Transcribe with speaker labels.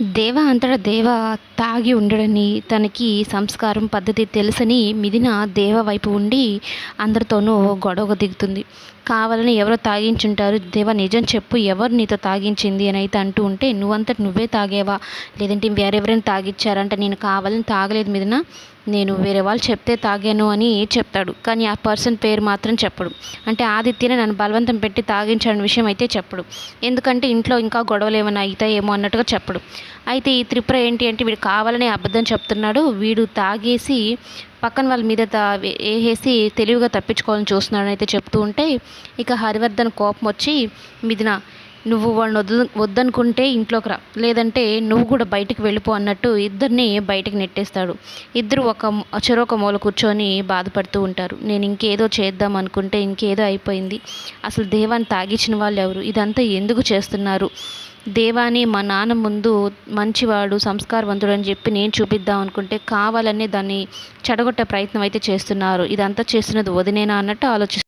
Speaker 1: దేవ అంతటా దేవ తాగి ఉండడని తనకి సంస్కారం పద్ధతి తెలుసని మిదిన దేవ వైపు ఉండి అందరితోనూ గొడవ దిగుతుంది. కావాలని ఎవరో తాగించుంటారు. దేవ నిజం చెప్పు ఎవరు నీతో తాగించింది అని అయితే అంటూ ఉంటే నువ్వంతట నువ్వే తాగేవా? లేదంటే వేరెవరైనా తాగిచ్చారంటే నేను కావాలని తాగలేదు మిథున నేను వేరే వాళ్ళు చెప్తే తాగాను అని చెప్తాడు. కానీ ఆ పర్సన్ పేరు మాత్రం చెప్పడు. అంటే ఆదిత్యనే నన్ను బలవంతం పెట్టి తాగించడం విషయం అయితే చెప్పడు. ఎందుకంటే ఇంట్లో ఇంకా గొడవలు ఏమైనా అవుతాయేమో అన్నట్టుగా చెప్పడు. అయితే ఈ త్రిపుర ఏంటి అంటే వీడు కావాలనే అబద్ధం చెప్తున్నాడు. వీడు తాగేసి పక్కన వాళ్ళ మీద తా వేసేసి తెలివిగా తప్పించుకోవాలని చూస్తున్నాడని అయితే చెప్తూ ఉంటే ఇక హరివర్ధన్ కోపం వచ్చి మిథున నువ్వు వాళ్ళని వద్దు వద్దనుకుంటే ఇంట్లోకి రా. లేదంటే నువ్వు కూడా బయటికి వెళ్ళిపో అన్నట్టు ఇద్దరిని బయటికి నెట్టేస్తాడు. ఇద్దరు ఒక చెరొక మూల కూర్చొని బాధపడుతూ ఉంటారు. నేను ఇంకేదో చేద్దాం అనుకుంటే ఇంకేదో అయిపోయింది. అసలు దేవాన్ని తాగించిన వాళ్ళు ఎవరు? ఇదంతా ఎందుకు చేస్తున్నారు? దేవాని మా నాన్న ముందు మంచివాడు సంస్కారవంతుడు అని చెప్పి నేను చూపిద్దాం అనుకుంటే కావాలనే దాన్ని చెడగొట్టే ప్రయత్నం అయితే చేస్తున్నారు. ఇదంతా చేస్తున్నది వదినేనా అన్నట్టు ఆలోచి